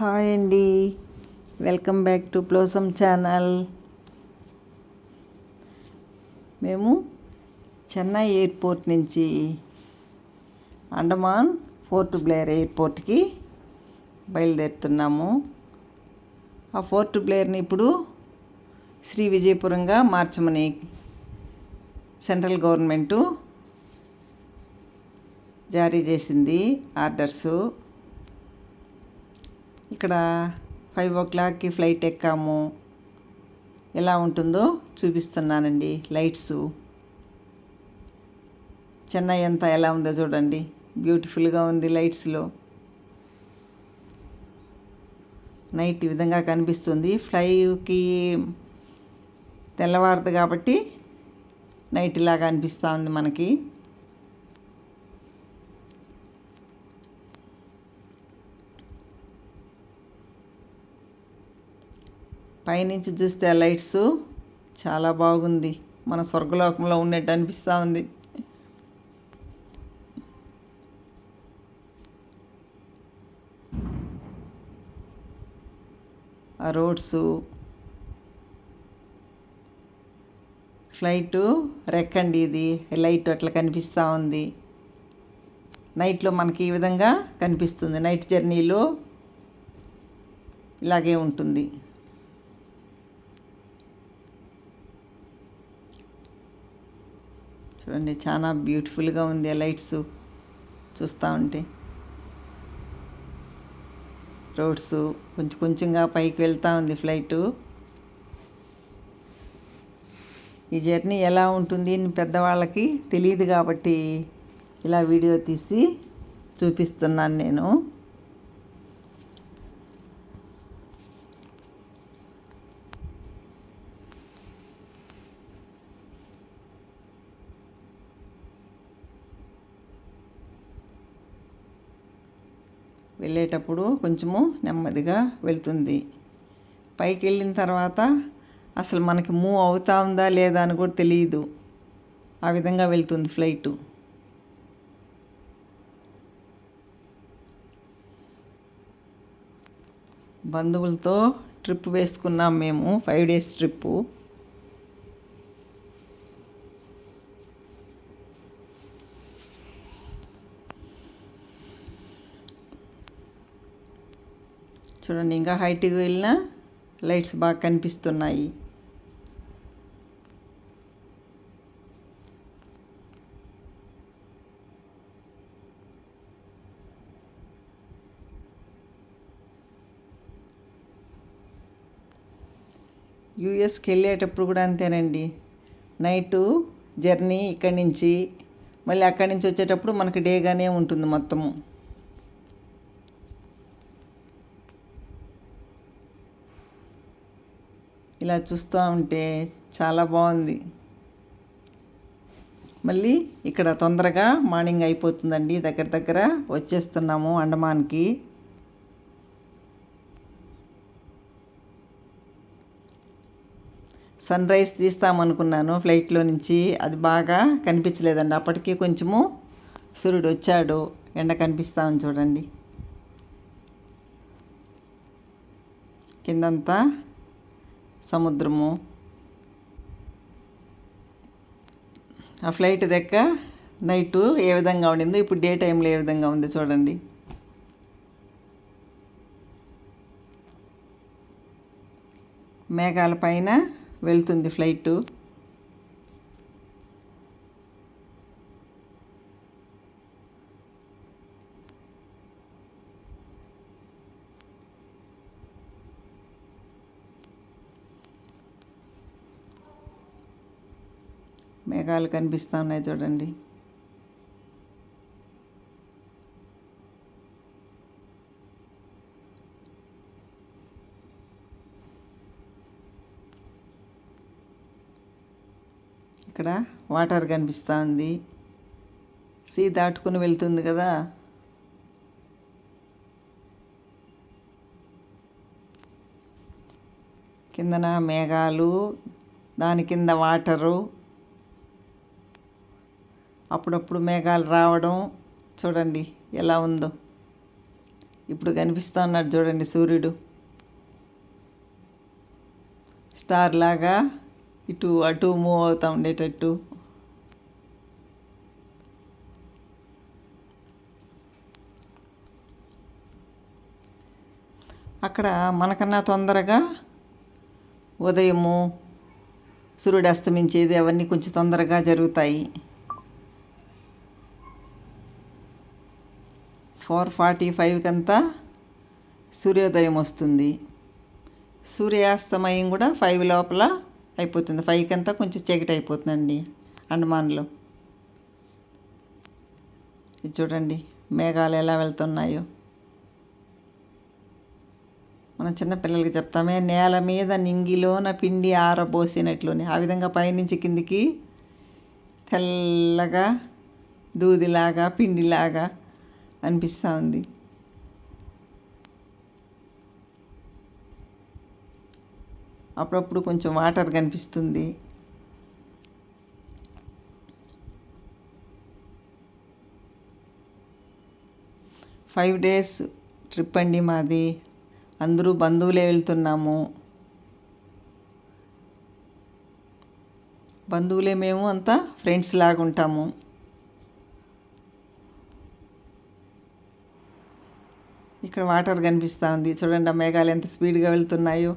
Hi అండి. Welcome back to ప్లోసమ్ channel మేము చెన్నై ఎయిర్పోర్ట్ నుంచి అండమాన్ ఫోర్ట్ బ్లేర్ ఎయిర్పోర్ట్కి బయలుదేరుతున్నాము. ఆ ఫోర్ట్ బ్లేర్ని ఇప్పుడు శ్రీ విజయపురంగా మార్చమని సెంట్రల్ గవర్నమెంటు జారీ చేసింది ఆర్డర్సు. ఇక్కడ ఫైవ్ ఓ క్లాక్కి ఫ్లైట్ ఎక్కాము. ఎలా ఉంటుందో చూపిస్తున్నానండి లైట్స్ చెన్నై అంతా ఎలా ఉందో చూడండి. బ్యూటిఫుల్గా ఉంది లైట్స్లో నైట్ విధంగా కనిపిస్తుంది. ఫ్లైకి తెల్లవారుది కాబట్టి నైట్ ఇలాగా అనిపిస్తూ ఉంది మనకి. పైనుంచి చూస్తే ఆ లైట్స్ చాలా బాగుంది. మన స్వర్గలోకంలో ఉన్నట్టు అనిపిస్తూ ఉంది. ఆ రోడ్స్ ఫ్లైటు రెక్కండి ఇది. లైట్ అట్లా కనిపిస్తూ ఉంది. నైట్లో మనకి ఈ విధంగా కనిపిస్తుంది. నైట్ జర్నీలో ఇలాగే ఉంటుంది. చూడండి. చాలా బ్యూటిఫుల్గా ఉంది ఆ లైట్స్ చూస్తూ ఉంటే. రోడ్స్ కొంచెం కొంచెంగా పైకి వెళ్తూ ఉంది ఫ్లైటు. ఈ జర్నీ ఎలా ఉంటుంది అని పెద్దవాళ్ళకి తెలియదు కాబట్టి ఇలా వీడియో తీసి చూపిస్తున్నాను నేను. వెళ్ళేటప్పుడు కొంచెము నెమ్మదిగా వెళ్తుంది. పైకి వెళ్ళిన తర్వాత అసలు మనకి మూవ్ అవుతా ఉందా లేదా అని కూడా తెలియదు ఆ విధంగా వెళ్తుంది ఫ్లైటు. బంధువులతో ట్రిప్ వేసుకున్నాం మేము ఫైవ్ డేస్ ట్రిప్పు. చూడండి ఇంకా హైట్కి వెళ్ళినా లైట్స్ బాగా కనిపిస్తున్నాయి. యూఎస్కి వెళ్ళేటప్పుడు కూడా అంతేనండి. నైటు జర్నీ ఇక్కడి నుంచి మళ్ళీ అక్కడి నుంచి వచ్చేటప్పుడు మనకి డేగానే ఉంటుంది మొత్తము. ఇలా చూస్తూ ఉంటే చాలా బాగుంది. మళ్ళీ ఇక్కడ తొందరగా మార్నింగ్ అయిపోతుందండి. దగ్గర దగ్గర వచ్చేస్తున్నాము అండమాన్కి. సన్ రైజ్ తీస్తామనుకున్నాను ఫ్లైట్లో నుంచి. అది బాగా కనిపించలేదండి. అప్పటికి కొంచెము సూర్యుడు వచ్చాడు. ఎండ కనిపిస్తామని చూడండి. కిందంతా సముద్రము. ఆ ఫ్లైట్ రెక్క నైటు ఏ విధంగా ఉండిందో ఇప్పుడు డే టైంలో ఏ విధంగా ఉంది చూడండి. మేఘాల పైన వెళ్తుంది ఫ్లైటు. మేఘాలు కనిపిస్తూ ఉన్నాయి చూడండి. ఇక్కడ వాటర్ కనిపిస్తూ ఉంది సీ దాటుకుని వెళ్తుంది కదా. కిందన మేఘాలు దాని కింద వాటరు. అప్పుడప్పుడు మేఘాలు రావడం చూడండి ఎలా ఉందో. ఇప్పుడు కనిపిస్తూ ఉన్నాడు చూడండి సూర్యుడు. స్టార్ లాగా ఇటు అటు మూవ్ అవుతూ ఉండేటట్టు. అక్కడ మనకన్నా తొందరగా ఉదయము సూర్యుడు అస్తమించేది అవన్నీ కొంచెం తొందరగా జరుగుతాయి. ఫోర్ ఫార్టీ ఫైవ్కి అంతా సూర్యోదయం వస్తుంది. సూర్యాస్తమయం కూడా ఫైవ్ లోపల అయిపోతుంది. ఫైవ్కి అంతా కొంచెం చీకటి అయిపోతుందండి అండమాన్లో ఇది చూడండి మేఘాలు ఎలా వెళ్తున్నాయో. మనం చిన్నపిల్లలకి చెప్తామే నేల మీద నింగిలోన పిండి ఆరబోసినట్లుని. ఆ విధంగా పైనుంచి కిందికి తెల్లగా దూదిలాగా పిండిలాగా అనిపిస్తూ ఉంది అప్పుడప్పుడు కొంచెం వాటర్ కనిపిస్తుంది. ఫైవ్ డేస్ ట్రిప్ అండి మాది. అందరూ బంధువులే వెళ్తున్నాము. బంధువులే మేము అంతా ఫ్రెండ్స్ లాగా ఉంటాము ఇక్కడ వాటర్ కనిపిస్తూ ఉంది చూడండి ఆ మేఘాలు ఎంత స్పీడ్గా వెళ్తున్నాయో.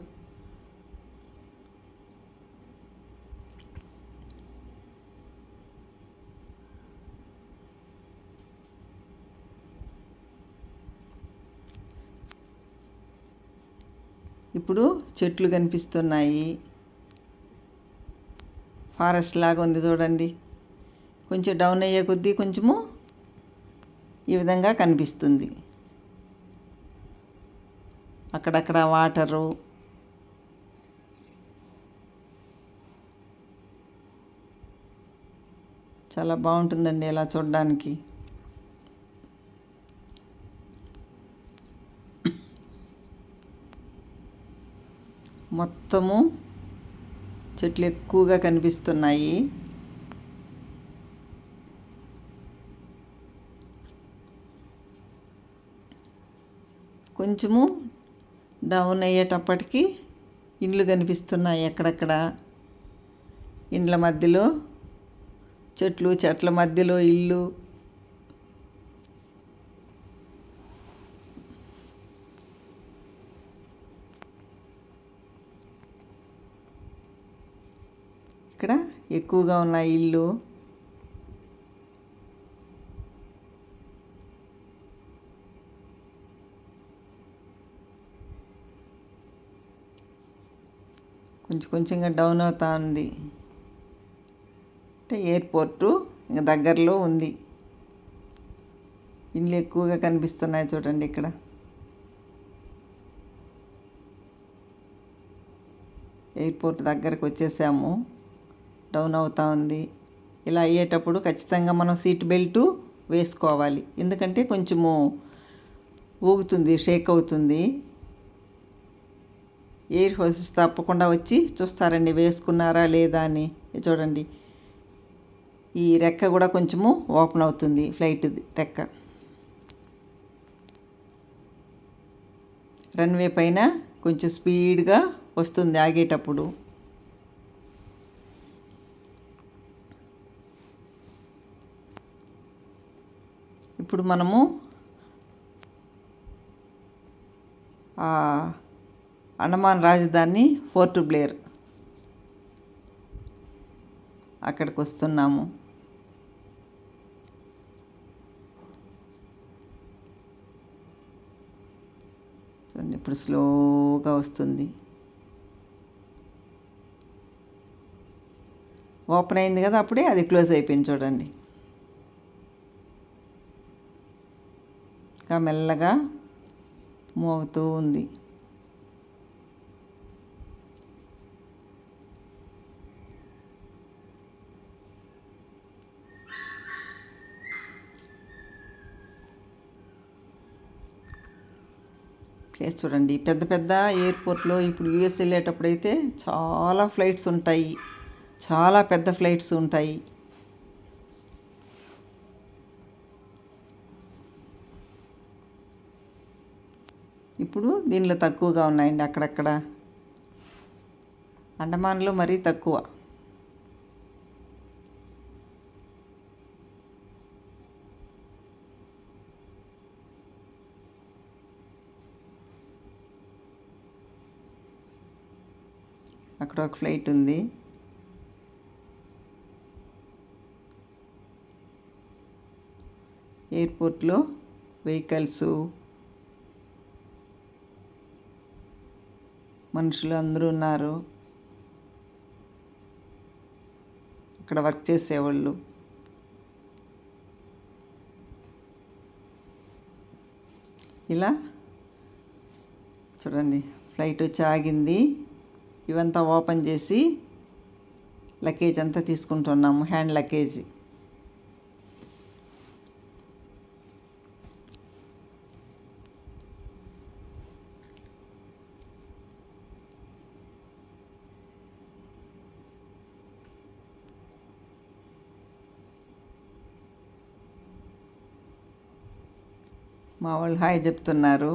ఇప్పుడు చెట్లు కనిపిస్తున్నాయి. ఫారెస్ట్ లాగా ఉంది చూడండి. కొంచెం డౌన్ అయ్యే కొద్దీ కొంచెము ఈ విధంగా కనిపిస్తుంది. అక్కడక్కడ వాటరు. చాలా బాగుంటుందండి ఇలా చూడడానికి. మొత్తము చెట్లు ఎక్కువగా కనిపిస్తున్నాయి. కొంచెము డౌన్ అయ్యేటప్పటికి ఇండ్లు కనిపిస్తున్నాయి ఎక్కడెక్కడ? ఇండ్ల మధ్యలో చెట్లు చెట్ల మధ్యలో ఇల్లు. ఇక్కడ ఎక్కువగా ఉన్న ఇల్లు. కొంచెం కొంచెంగా డౌన్ అవుతా ఉంది. అంటే ఎయిర్పోర్టు ఇంకా దగ్గరలో ఉంది. ఇండ్లు ఎక్కువగా కనిపిస్తున్నాయి చూడండి ఇక్కడ. ఎయిర్పోర్ట్ దగ్గరకు వచ్చేసాము. డౌన్ అవుతా ఉంది. ఇలా అయ్యేటప్పుడు ఖచ్చితంగా మనం సీట్ బెల్ట్ వేసుకోవాలి. ఎందుకంటే కొంచెము ఊగుతుంది షేక్ అవుతుంది. ఎయిర్ హోసెస్ తప్పకుండా వచ్చి చూస్తారండి వేసుకున్నారా లేదా అని. చూడండి. ఈ రెక్క కూడా కొంచెము ఓపెన్ అవుతుంది ఫ్లైట్ రెక్క. రన్వే పైన కొంచెం స్పీడ్గా వస్తుంది ఆగేటప్పుడు. ఇప్పుడు మనము అండమాన్ రాజధాని ఫోర్ట్ బ్లేర్. అక్కడికి వస్తున్నాము. చూడండి ఇప్పుడు స్లోగా వస్తుంది. ఓపెన్ అయింది కదా అప్పుడే అది క్లోజ్ అయిపోయింది చూడండి. ఇంకా మెల్లగా మూవ్ అవుతూ ఉంది. ఫేస్ చూడండి. పెద్ద పెద్ద ఎయిర్పోర్ట్లో ఇప్పుడు యూఎస్ వెళ్ళేటప్పుడు అయితే చాలా ఫ్లైట్స్ ఉంటాయి. చాలా పెద్ద ఫ్లైట్స్ ఉంటాయి. ఇప్పుడు దీనిలో తక్కువగా ఉన్నాయండి అక్కడక్కడ. అండమాన్లో మరీ తక్కువ అక్కడ ఒక ఫ్లైట్ ఉంది. ఎయిర్పోర్ట్లో వెహికల్స్ మనుషులు అందరూ ఉన్నారు. అక్కడ వర్క్ చేసేవాళ్ళు. ఇలా చూడండి ఫ్లైట్ వచ్చి ఆగింది. ఇవంతా ఓపెన్ చేసి లగేజ్ అంతా తీసుకుంటున్నాము హ్యాండ్ లగేజ్. మా వాళ్ళు హాయ్ చెప్తున్నారు.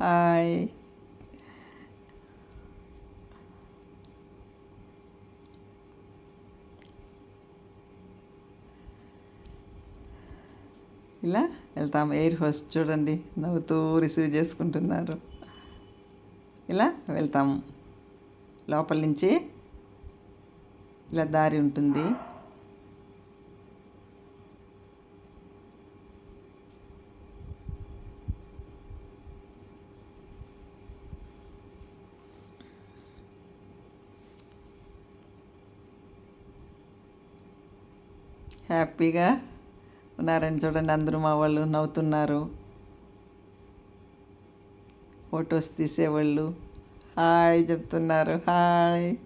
హాయ్. ఇలా వెళ్తాం. ఎయిర్ హోస్ట్ చూడండి నవ్వుతూ రిసీవ్ చేసుకుంటున్నారు. ఇలా వెళ్తాము లోపల నుంచి ఇలా దారి ఉంటుంది. హ్యాపీగా ఉన్నారని చూడండి. అందరూ మా వాళ్ళు నవ్వుతున్నారు. ఫొటోస్ తీసేవాళ్ళు. హాయ్ చెప్తున్నారు. హాయ్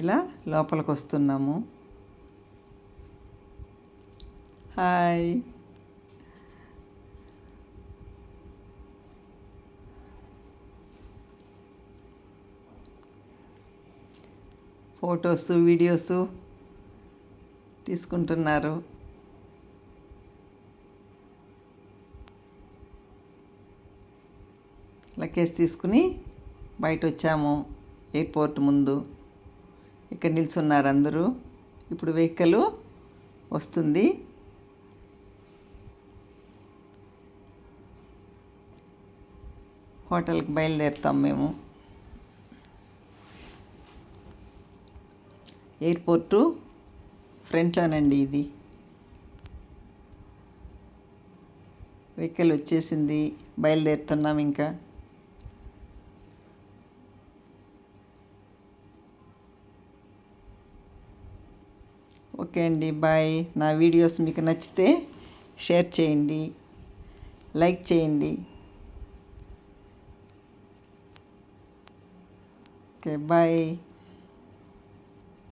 ఇలా లోపలికి వస్తున్నాము హాయ్. ఫొటోస్ వీడియోస్ తీసుకుంటున్నారు. లగేజ్ తీసుకుని బయట వచ్చాము ఎయిర్పోర్ట్ ముందు. ఇక్కడ నిల్చున్నారు అందరూ ఇప్పుడు వెహికల్ వస్తుంది. హోటల్కి బయలుదేరుతాం మేము. ఎయిర్పోర్టు ఫ్రంట్లోనండి ఇది. వెహికల్ వచ్చేసింది. బయలుదేరుతున్నాం ఇంకా. ఓకే అండి బాయ్. నా వీడియోస్ మీకు నచ్చితే షేర్ చేయండి లైక్ చేయండి. Okay bye.